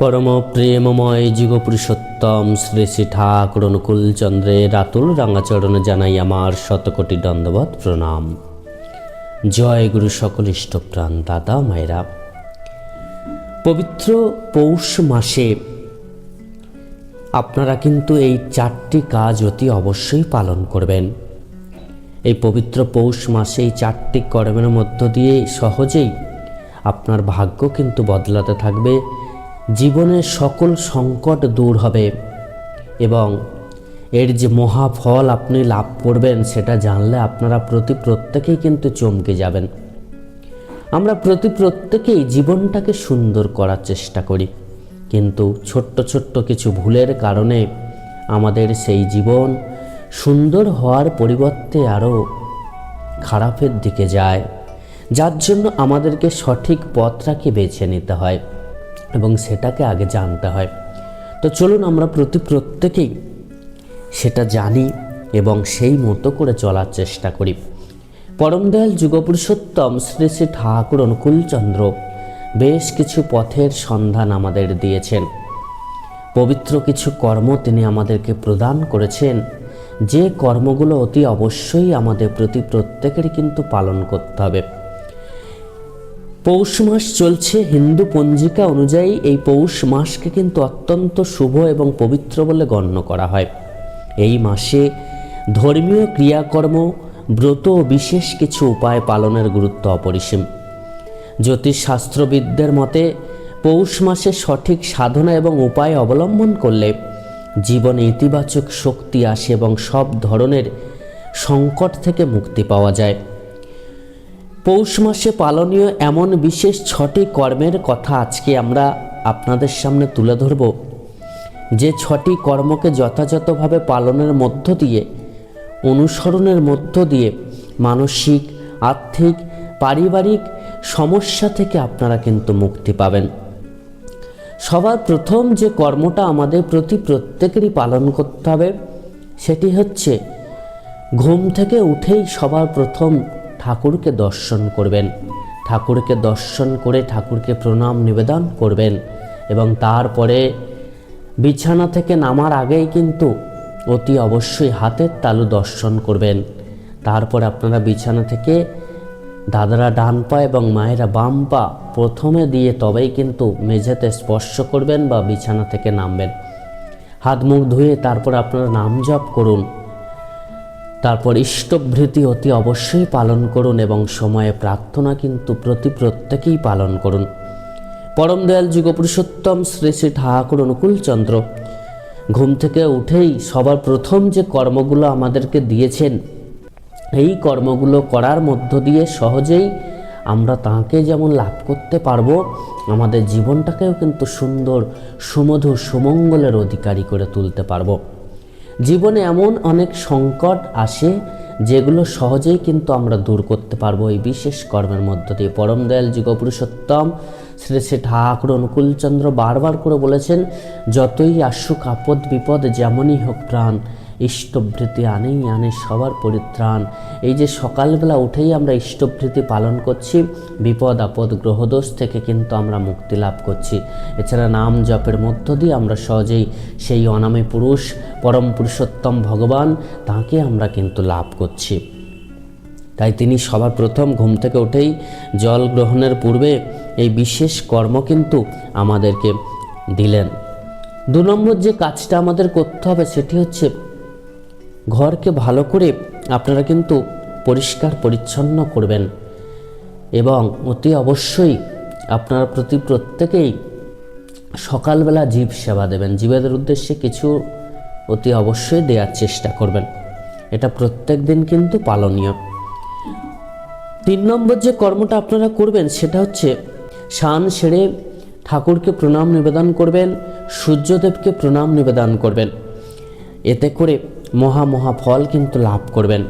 পরম প্রেমময় যুগপুরুষোত্তম শ্রী শ্রী ঠাকুর অনুকূল চন্দ্রের রাতুল রাঙাচরণে জানাই আমার শতকোটি দণ্ডবত প্রণাম। জয় গুরু সকল ইষ্টপ্রাণ, দাদা, মায়েরা। পবিত্র পৌষ মাসে আপনারা কিন্তু এই চারটি কাজ অতি অবশ্যই পালন করবেন। এই পবিত্র পৌষ মাসে এই চারটি কর্মের মধ্য দিয়ে সহজেই আপনার ভাগ্য কিন্তু বদলাতে থাকবে। জীবনের সকল সংকট দূর হবে এবং এর যে মহাফল আপনি লাভ করবেন, সেটা জানলে আপনারা প্রতি প্রত্যেকেই কিন্তু চমকে যাবেন। আমরা প্রতি প্রত্যেকেই জীবনটাকে সুন্দর করার চেষ্টা করি। কিন্তু ছোট্ট ছোট্ট কিছু ভুলের কারণে আমাদের সেই জীবন সুন্দর হওয়ার পরিবর্তে আরও খারাপের দিকে যায়, যার জন্য আমাদেরকে সঠিক পথটাকে বেছে নিতে হয়। এবং সেটাকে আগে জানতে হয়। তো চলুন আমরা প্রতি প্রত্যেকেই সেটা জানি এবং সেই মতো করে চলার চেষ্টা করি। পরম দয়াল যুগপুরুষোত্তম শ্রী শ্রী ঠাকুর অনুকূলচন্দ্র বেশ কিছু পথের সন্ধান আমাদের দিয়েছেন। পবিত্র কিছু কর্ম তিনি আমাদেরকে প্রদান করেছেন। যে কর্মগুলো অতি অবশ্যই আমাদের প্রতি প্রত্যেকেরই কিন্তু পালন করতে হবে। পৌষ মাস চলছে। হিন্দু পঞ্জিকা অনুযায়ী এই পৌষ মাসকে কিন্তু অত্যন্ত শুভ এবং পবিত্র বলে গণ্য করা হয়। এই মাসে ধর্মীয় ক্রিয়াকর্ম, ব্রত ও বিশেষ কিছু উপায় পালনের গুরুত্ব অপরিসীম। জ্যোতিষশাস্ত্রবিদদের মতে, পৌষ মাসে সঠিক সাধনা এবং উপায় অবলম্বন করলে জীবনে ইতিবাচক শক্তি আসে এবং সব ধরনের সংকট থেকে মুক্তি পাওয়া যায়। পৌষ মাসে পালনীয় এমন বিশেষ ছটি কর্মের কথা আজকে আমরা আপনাদের সামনে তুলে ধরব। যে ছটি কর্মকে যথাযথভাবে পালনের মধ্য দিয়ে, অনুসরণের মধ্য দিয়ে মানসিক, আর্থিক, পারিবারিক সমস্যা থেকে আপনারা কিন্তু মুক্তি পাবেন। সবার প্রথম যে কর্মটা আমাদের প্রতি প্রত্যেকেরই পালন করতে হবে, সেটি হচ্ছে ঘুম থেকে উঠেই সবার প্রথম ঠাকুরকে দর্শন করবেন। ঠাকুরকে দর্শন করে ঠাকুরকে প্রণাম, নিবেদন করবেন এবং তারপরে বিছানা থেকে নামার আগেই কিন্তু অতি অবশ্যই হাতের তালু দর্শন করবেন। তারপর আপনারা বিছানা থেকে দাদারা ডান পা এবং মায়েরা বাম পা প্রথমে দিয়ে তবেই কিন্তু মেঝেতে স্পর্শ করবেন বা বিছানা থেকে নামবেন। হাত মুখ ধুয়ে তারপর আপনারা নাম জপ করুন। তারপর ইষ্টভৃতি অতি অবশ্যই পালন করুন এবং সময়ে প্রার্থনা কিন্তু প্রতি প্রত্যেকেই পালন করুন। পরম দয়াল যুগপুরুষোত্তম শ্রী শ্রী ঠাকুর অনুকূলচন্দ্র ঘুম থেকে উঠেই সবার প্রথম যে কর্মগুলো আমাদেরকে দিয়েছেন, এই কর্মগুলো করার মধ্য দিয়ে সহজেই আমরা তাঁকে যেমন লাভ করতে পারব, আমাদের জীবনটাকেও কিন্তু সুন্দর, সুমধুর, সুমঙ্গলের অধিকারী করে তুলতে পারব। জীবনে এমন অনেক সংকট আসে যেগুলো সহজেই কিন্তু আমরা দূর করতে পারব এই বিশেষ কর্মের মধ্য দিয়ে। পরম দয়াল যুগপুরুষোত্তম শ্রী শ্রী ঠাকুর অনুকূলচন্দ্র বারবার করে বলেছেন, যতই আসুক আপদ বিপদ যেমনই হোক প্রাণ ইষ্টভৃতি আনেই আনে সবার পরিত্রাণ। এই যে সকালবেলা উঠেই আমরা ইষ্টভৃতি পালন করছি, বিপদ আপদ গ্রহদোষ থেকে কিন্তু আমরা মুক্তি লাভ করছি। এছাড়া নাম জপের মধ্য দিয়ে আমরা সহজেই সেই অনামী পুরুষ, পরম পুরুষোত্তম ভগবান, তাকে আমরা কিন্তু লাভ করছি। তাই তিনি সবার প্রথম ঘুম থেকে উঠেই জল গ্রহণের পূর্বে এই বিশেষ কর্ম কিন্তু আমাদেরকে দিলেন। দু নম্বর যে কাজটা আমাদের করতে হবে সেটি হচ্ছে ঘরকে ভালো করে আপনারা কিন্তু পরিষ্কার, পরিচ্ছন্ন করবেন। এবং অতি অবশ্যই আপনারা প্রতি প্রত্যেকেই সকালবেলা জীব সেবা দেবেন। জীবেদের উদ্দেশ্যে কিছু অতি অবশ্যই দেওয়ার চেষ্টা করবেন। এটা প্রত্যেক দিন কিন্তু পালনীয়। তিন নম্বর যে কর্মটা আপনারা করবেন, সেটা হচ্ছে শান সেরে ঠাকুরকে প্রণাম নিবেদন করবেন, সূর্যদেবকে প্রণাম নিবেদন করবেন। এতে করে মহা মহা ফল কিন্তু লাভ করবেন।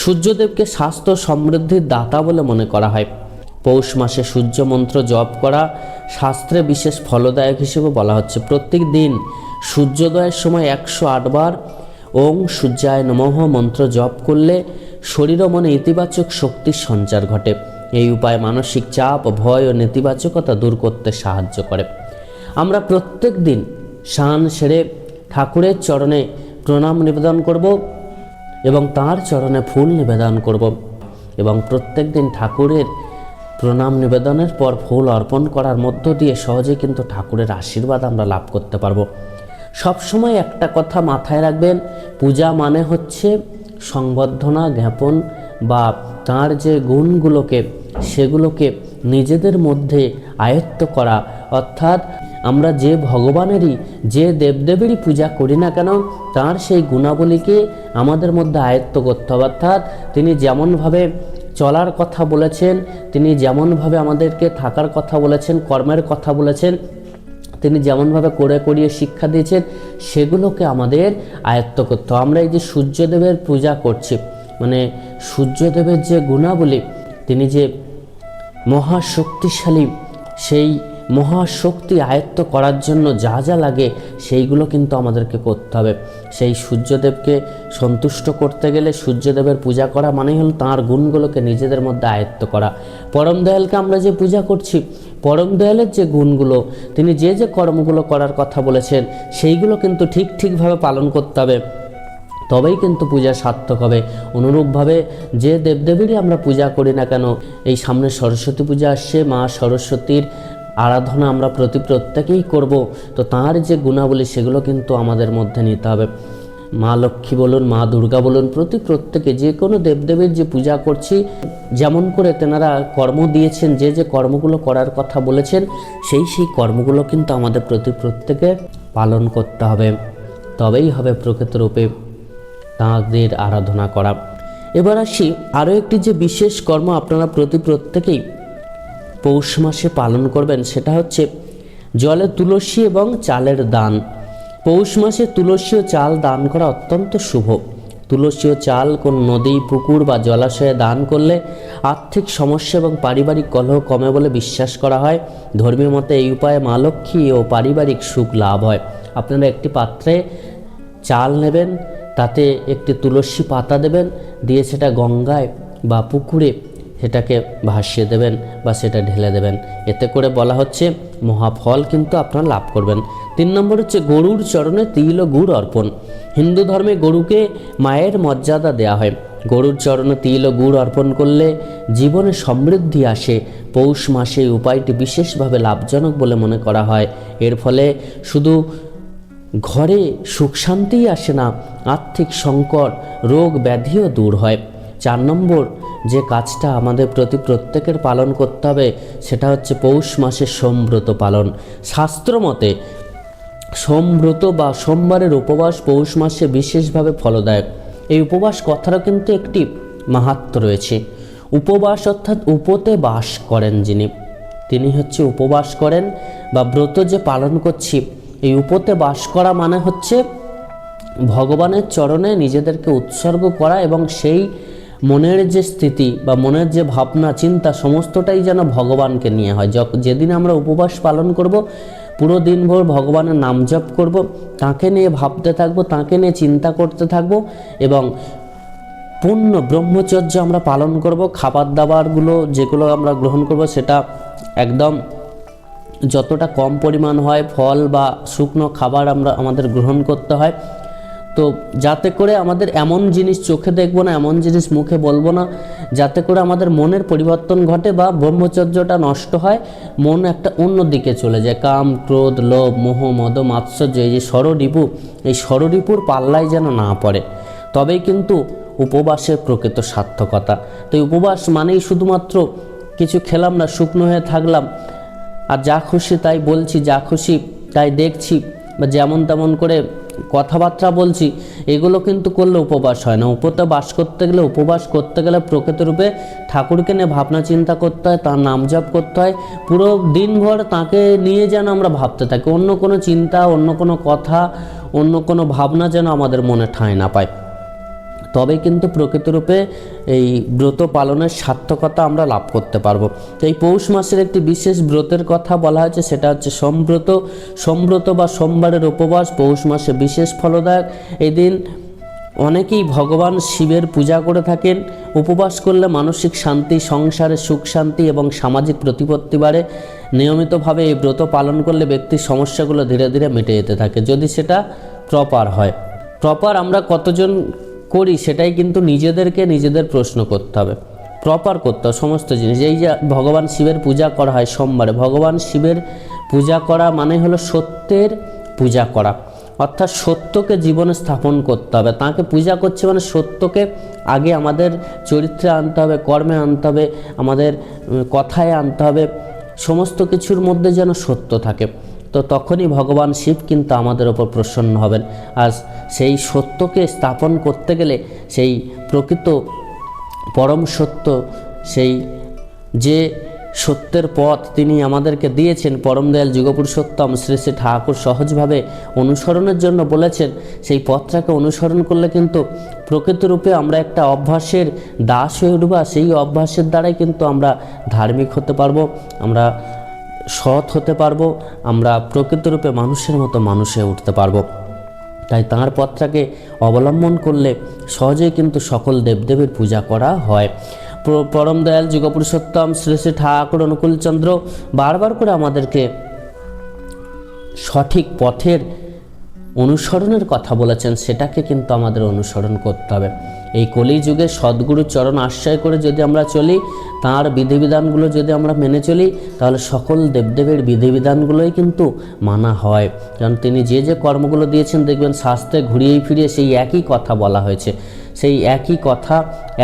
সূর্যদেবকে স্বাস্থ্য সমৃদ্ধির দাতা বলে মনে করা হয়। পৌষ মাসে সূর্য মন্ত্র জপ করা শাস্ত্রে বিশেষ ফলদায়ক হিসেবে বলা হচ্ছে। প্রত্যেক দিন সূর্যোদয়ের সময় একশো আটবার ওং সূর্যায় নমঃ মন্ত্র জপ করলে শরীর ও মনে ইতিবাচক শক্তির সঞ্চার ঘটে। এই উপায় মানসিক চাপ, ভয় ও নেতিবাচকতা দূর করতে সাহায্য করে। আমরা প্রত্যেক দিন স্নান সেরে ঠাকুরের চরণে প্রণাম নিবেদন করব এবং তার চরণে ফুল নিবেদন করব এবং প্রত্যেক দিন ঠাকুরের প্রণাম নিবেদনের পর ফুল অর্পণ করার মধ্য দিয়ে সহজে কিন্তু ঠাকুরের আশীর্বাদ আমরা লাভ করতে পারব। সবসময় একটা কথা মাথায় রাখবেন, পূজা মানে হচ্ছে সংবর্ধনা জ্ঞাপন বা তার যে গুণগুলোকে, সেগুলোকে নিজেদের মধ্যে আয়ত্ত করা। অর্থাৎ আমরা যে ভগবানেরই, যে দেবদেবেরই পূজা করি না কেন, তার সেই গুণাবলীকে আমাদের মধ্যে আয়ত্ত করতে হবে। অর্থাৎ তিনি যেমনভাবে চলার কথা বলেছেন, তিনি যেমনভাবে আমাদেরকে থাকার কথা বলেছেন, কর্মের কথা বলেছেন, তিনি যেমনভাবে করে করিয়ে শিক্ষা দিয়েছেন, সেগুলোকে আমাদের আয়ত্ত করতে হবে। আমরা এই যে সূর্যদেবের পূজা করছি মানে সূর্যদেবের যে গুণাবলী, তিনি যে মহাশক্তিশালী সেই মহাশক্তি আয়ত্ত করার জন্য যা যা লাগে সেইগুলো কিন্তু আমাদেরকে করতে হবে। সেই সূর্যদেবকে সন্তুষ্ট করতে গেলে সূর্যদেবের পূজা করা মানেই হল তাঁর গুণগুলোকে নিজেদের মধ্যে আয়ত্ত করা। পরম দয়ালকে আমরা যে পূজা করছি, পরম দয়ালের যে গুণগুলো, তিনি যে যে কর্মগুলো করার কথা বলেছেন, সেইগুলো কিন্তু ঠিক ঠিকভাবে পালন করতে হবে। তবেই কিন্তু পূজা সার্থক হবে। অনুরূপভাবে যে দেবদেবীরই আমরা পূজা করি না কেন, এই সামনে সরস্বতী পূজা আসছে, মা সরস্বতীর আরাধনা আমরা প্রতি প্রত্যেকেই করব, তো তাঁর যে গুণাবলী সেগুলো কিন্তু আমাদের মধ্যে নিতে হবে। মা লক্ষ্মী বলুন, মা দুর্গা বলুন, প্রতি প্রত্যেকে যে কোনো দেবদেবীর যে পূজা করছি, যেমন করে তেনারা কর্ম দিয়েছেন, যে যে কর্মগুলো করার কথা বলেছেন, সেই সেই কর্মগুলো কিন্তু আমাদের প্রতি প্রত্যেকে পালন করতে হবে। তবেই হবে প্রকৃত রূপে তাঁদের আরাধনা করা। এবার আসি আরও একটি যে বিশেষ কর্ম আপনারা প্রতি প্রত্যেকেই পৌষ মাসে পালন করবেন, সেটা হচ্ছে জলে তুলসী এবং চালের দান। পৌষ মাসে তুলসী ও চাল দান করা অত্যন্ত শুভ। তুলসী ও চাল কোন নদী, পুকুর বা জলাশয়ে দান করলে আর্থিক সমস্যা এবং পারিবারিক কলহ কমে বলে বিশ্বাস করা হয়। ধর্মীয় মতে এই উপায়ে মা লক্ষ্মী ও পারিবারিক সুখ লাভ হয়। আপনারা একটি পাত্রে চাল নেবেন, তাতে একটি তুলসী পাতা দেবেন, দিয়ে সেটা গঙ্গায় বা পুকুরে সেটাকে ভাসিয়ে দেবেন বা সেটা ঢেলে দেবেন। এতে করে বলা হচ্ছে, মহাফল কিন্তু আপনারা লাভ করবেন। তিন নম্বর হচ্ছে গরুর চরণে তিল ও গুড় অর্পণ। হিন্দু ধর্মে গরুকে মায়ের মর্যাদা দেওয়া হয়। গরুর চরণে তিল ও গুড় অর্পণ করলে জীবনে সমৃদ্ধি আসে। পৌষ মাসে উপায়টি বিশেষভাবে লাভজনক বলে মনে করা হয়। এর ফলে শুধু ঘরে সুখ শান্তিই আসে না, আর্থিক সংকট, রোগ ব্যাধিও দূর হয়। চার নম্বর, যে কাজটা আমাদের প্রতি প্রত্যেকের পালন করতে হবে, সেটা হচ্ছে পৌষ মাসের সোমব্রত পালন। শাস্ত্রমতে সোমব্রত বা সোমবারের উপবাস পৌষ মাসে বিশেষভাবে ফলদায়ক। এই উপবাস কথারও কিন্তু একটি মাহাত্ম রয়েছে। উপবাস অর্থাৎ উপতে বাস করেন যিনি। তিনি হচ্ছে উপবাস করেন বা ব্রত যে পালন করছি, এই উপতে বাস করা মানে হচ্ছে ভগবানের চরণে নিজেদেরকে উৎসর্গ করা এবং সেই মনের যে স্থিতি বা মনের যে ভাবনা, চিন্তা, সমস্তটাই যেন ভগবানকে নিয়ে হয়। যেদিন আমরা উপবাস পালন করব, পুরো দিনভর ভগবানের নাম জপ করব, তাকে নিয়ে ভাবতে থাকব, তাকে নিয়ে চিন্তা করতে থাকব এবং পূর্ণ ব্রহ্মচর্য আমরা পালন করব। খাবার দাবারগুলো যেগুলো আমরা গ্রহণ করব, সেটা একদম যতটা কম পরিমাণ হয়, ফল বা শুকনো খাবার আমরা আমাদের গ্রহণ করতে হয়। তো যাতে করে আমাদের এমন জিনিস চোখে দেখব না, এমন জিনিস মুখে বলব না, যাতে করে আমাদের মনের পরিবর্তন ঘটে বা ব্রহ্মচর্যটা নষ্ট হয়, মন একটা অন্য দিকে চলে যায়। কাম, ক্রোধ, লোভ, মোহ, মদ, মাৎসর্য, এই যে ষড়রিপু এই ষড়রিপুর পাল্লায় যেন না পড়ে, তবেই কিন্তু উপবাসের প্রকৃত সার্থকতা। তো এই উপবাস মানেই শুধুমাত্র কিছু খেলাম না, শুকনো হয়ে থাকলাম, আর যা খুশি তাই বলছি, যা খুশি তাই দেখছি, বা যেমন তেমন করে কথাবার্তা বলছি, এগুলো কিন্তু করলে উপবাস হয় না। উপতে বাস করতে গেলে উপবাস করতে গেলে প্রকৃতরূপে ঠাকুরকে নিয়ে ভাবনা চিন্তা করতে হয়, তার নাম জপ করতে হয়। পুরো দিনভর তাকে নিয়ে যেন আমরা ভাবতে থাকি। অন্য কোনো চিন্তা, অন্য কোনো কথা, অন্য কোনো ভাবনা যেন আমাদের মনে ঠাঁই না পায়। তবে কিন্তু প্রকৃতরূপে এই ব্রত পালনের সার্থকতা আমরা লাভ করতে পারব। তো এই পৌষ মাসের একটি বিশেষ ব্রতের কথা বলা হয়েছে, সেটা হচ্ছে সম্ব্রত। সম্ব্রত বা সোমবারের উপবাস পৌষ মাসে বিশেষ ফলদায়ক। এই দিন অনেকেই ভগবান শিবের পূজা করে থাকেন। উপবাস করলে মানসিক শান্তি, সংসারে সুখ শান্তি এবং সামাজিক প্রতিপত্তি বাড়ে। নিয়মিতভাবে এই ব্রত পালন করলে ব্যক্তির সমস্যাগুলো ধীরে ধীরে মিটে যেতে থাকে, যদি সেটা প্রপার হয়। প্রপার আমরা কতজন করি সেটাই কিন্তু নিজেদেরকে নিজেদের প্রশ্ন করতে হবে। প্রপার করতে হবে সমস্ত জিনিস। এই যে ভগবান শিবের পূজা করা হয় সোমবারে, ভগবান শিবের পূজা করা মানে হলো সত্যের পূজা করা। অর্থাৎ সত্যকে জীবনে স্থাপন করতে হবে। তাকে পূজা করছে মানে সত্যকে আগে আমাদের চরিত্রে আনতে হবে, কর্মে আনতে হবে, আমাদের কথায় আনতে হবে। সমস্ত কিছুর মধ্যে যেন সত্য থাকে। তো তখনই ভগবান শিব কিন্তু আমাদের ওপর প্রসন্ন হবেন। আর সেই সত্যকে স্থাপন করতে গেলে সেই প্রকৃত পরম সত্য, সেই যে সত্যের পথ তিনি আমাদেরকে দিয়েছেন পরম দয়াল যুগপুরুষোত্তম শ্রী শ্রী ঠাকুর সহজভাবে অনুসরণের জন্য বলেছেন, সেই পথটাকে অনুসরণ করলে কিন্তু প্রকৃতরূপে আমরা একটা অভ্যাসের দাস হয়ে উঠবো সেই অভ্যাসের দ্বারাই কিন্তু আমরা ধার্মিক হতে পারব। আমরা সৎ হতে পারব, আমরা প্রকৃতরূপে মানুষের মতো মানুষ হয়ে উঠতে পারব। তাই তাঁর পথটাকে অবলম্বন করলে সহজেই কিন্তু সকল দেবদেবীর পূজা করা হয়। পরম দয়াল যুগপুরুষোত্তম শ্রী শ্রী ঠাকুর অনুকূলচন্দ্র বারবার করে আমাদেরকে সঠিক পথের অনুসরণের কথা বলেছেন, সেটাকে কিন্তু আমাদের অনুসরণ করতে হবে। এই কলিযুগে সদ্গুরু চরণ আশ্রয় করে যদি আমরা চলি তাঁর বিধিবিধানগুলো যদি আমরা মেনে চলি, তাহলে সকল দেবদেবের বিধিবিধানগুলোই কিন্তু মানা হয়। কারণ তিনি যে যে কর্মগুলো দিয়েছেন, দেখবেন শাস্ত্রে ঘুরিয়ে ফিরিয়ে সেই একই কথা বলা হয়েছে। সেই একই কথা,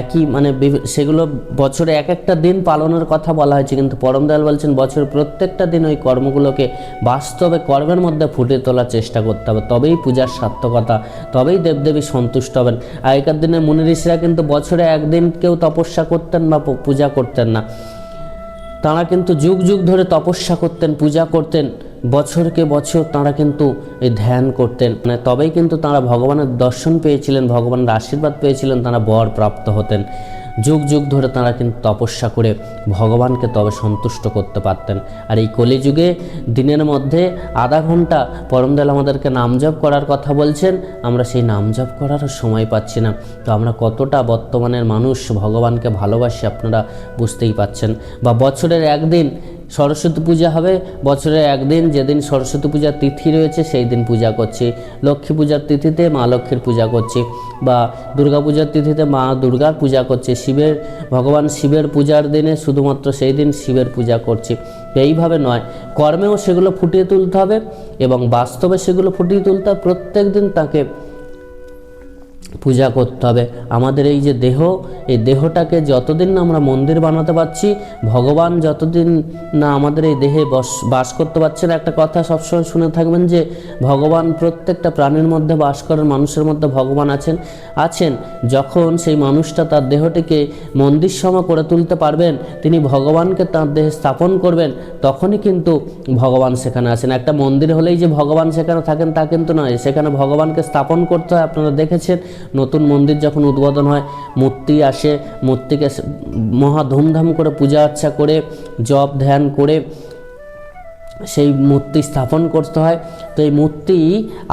একই মানে সেগুলো বছরে এক একটা দিন পালনের কথা বলা হয়েছে, কিন্তু পরম দয়াল বলছেন, বছরের প্রত্যেকটা দিন ওই কর্মগুলোকে বাস্তবে কর্মের মধ্যে ফুটিয়ে তোলার চেষ্টা করতে হবে। তবেই পূজার সার্থকতা, তবেই দেবদেবী সন্তুষ্ট হবেন। আগেকার দিনে মুনি ঋষিরা কিন্তু বছরে একদিন কেউ তপস্যা করতেন বা পূজা করতেন না। তারা কিন্তু যুগ যুগ ধরে তপস্যা করতেন, পূজা করতেন। বছরকে বছর তারা কিন্তু ধ্যান করতেন। মানে তবেই কিন্তু তারা ভগবানের দর্শন পেয়েছিলেন, ভগবানের আশীর্বাদ পেয়েছিলেন, তারা বর প্রাপ্ত হতেন। যুগ যুগ ধরে তারা কিন্তু তপস্যা করে ভগবানকে তবে সন্তুষ্ট করতে পারতেন। আর এই কলিযুগে দিনের মধ্যে আধা ঘণ্টা পরমদয়াল আমাদেরকে নাম জপ করার কথা বলছেন, আমরা সেই নাম জপ করারও সময় পাচ্ছি না। তো আমরা কতটা বর্তমানের মানুষ ভগবানকে ভালোবাসি আপনারা বুঝতেই পাচ্ছেন। বা বছরের একদিন সরস্বতী পূজা হবে। বছরে একদিন যেদিন সরস্বতী পূজার তিথি রয়েছে, সেই দিন পূজা করছি। লক্ষ্মী পূজার তিথিতে মা লক্ষ্মীর পূজা করছি বা দুর্গা পূজার তিথিতে মা দুর্গার পূজা করছি। শিবের, ভগবান শিবের পূজার দিনে শুধুমাত্র সেই দিন শিবের পূজা করছি। এইভাবে নয়, কর্মেও সেগুলো ফুটিয়ে তুলতে হবে এবং বাস্তবে সেগুলো ফুটিয়ে তুলতে প্রত্যেক দিন তাকে পূজা করতে হবে। আমাদের এই যে দেহ, এই দেহটাকে যতদিন না আমরা মন্দির বানাতে পারছি, ভগবান যতদিন না আমাদের এই দেহে বস, বাস করতে পারছেন একটা কথা সবসময় শুনে থাকবেন যে, ভগবান প্রত্যেকটা প্রাণীর মধ্যে বাস করেন মানুষের মধ্যে ভগবান আছেন আছেন। যখন সেই মানুষটা তার দেহটিকে মন্দির সম করে তুলতে পারবেন, তিনি ভগবানকে তার দেহে স্থাপন করবেন, তখনই কিন্তু ভগবান সেখানে আছেন। একটা মন্দির হলেই যে ভগবান সেখানে থাকেন তা কিন্তু নয়, সেখানে ভগবানকে স্থাপন করতে হয়, আপনারা দেখেছেন। নতুন মন্দির যখন উদ্বোধন হয়, মূর্তি আসে, মূর্তিকে মহা ধুমধাম করে পূজা আর্চা করে, জপ ধ্যান করে, সেই মূর্তি স্থাপন করতে হয়। তো এই মূর্তি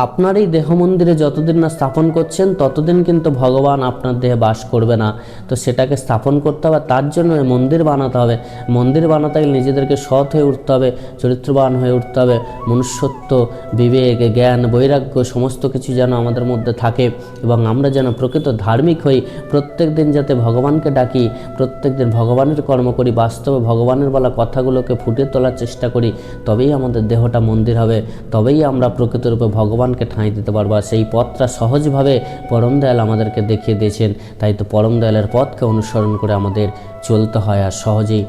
আপনার এই দেহ মন্দিরে যতদিন না স্থাপন করছেন, ততদিন কিন্তু ভগবান আপনার দেহে বাস করবে না। তো সেটাকে স্থাপন করতে হবে, তার জন্য এই মন্দির বানাতে হবে। মন্দির বানাতে গেলে নিজেদেরকে সৎ হয়ে উঠতে হবে, চরিত্রবান হয়ে উঠতে হবে। মনুষ্যত্ব, বিবেক, জ্ঞান, বৈরাগ্য, সমস্ত কিছু যেন আমাদের মধ্যে থাকে এবং আমরা যেন প্রকৃত ধার্মিক হই। প্রত্যেক দিন যাতে ভগবানকে ডাকি, প্রত্যেক দিন ভগবানের কর্ম করি, বাস্তবে ভগবানের বলা কথাগুলোকে ফুটিয়ে তোলার চেষ্টা করি, তবেই আমাদের দেহটা মন্দির হবে, তবেই আমরা প্রকৃতরূপে ভগবানকে ঠাঁই দিতে পারব সেই পথটা সহজভাবে পরম দয়াল আমাদেরকে দেখিয়ে দিয়েছেন। তাই তো পরম দয়ালের পথকে অনুসরণ করে আমাদের চলতে হয় আর সহজেই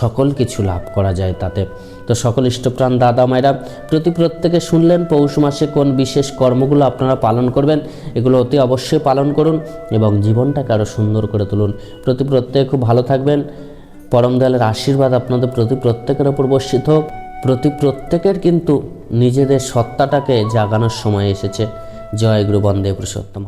সকল কিছু লাভ করা যায় তাতে। তো সকল ইষ্টপ্রাণ দাদা মায়েরা, প্রতি প্রত্যেকে শুনলেন পৌষ মাসে কোন বিশেষ কর্মগুলো আপনারা পালন করবেন? এগুলো অতি অবশ্যই পালন করুন এবং জীবনটাকে আরও সুন্দর করে তুলুন। প্রতি প্রত্যেকে খুব ভালো থাকবেন। পরম দয়ালের আশীর্বাদ আপনাদের প্রতি প্রত্যেকের ওপর বর্ষিত হোক। প্রতি প্রত্যেকের কিন্তু নিজেদের সত্তাটাকে জাগানোর সময় এসেছে। জয় গুরু বন্দে পুরুষোত্তম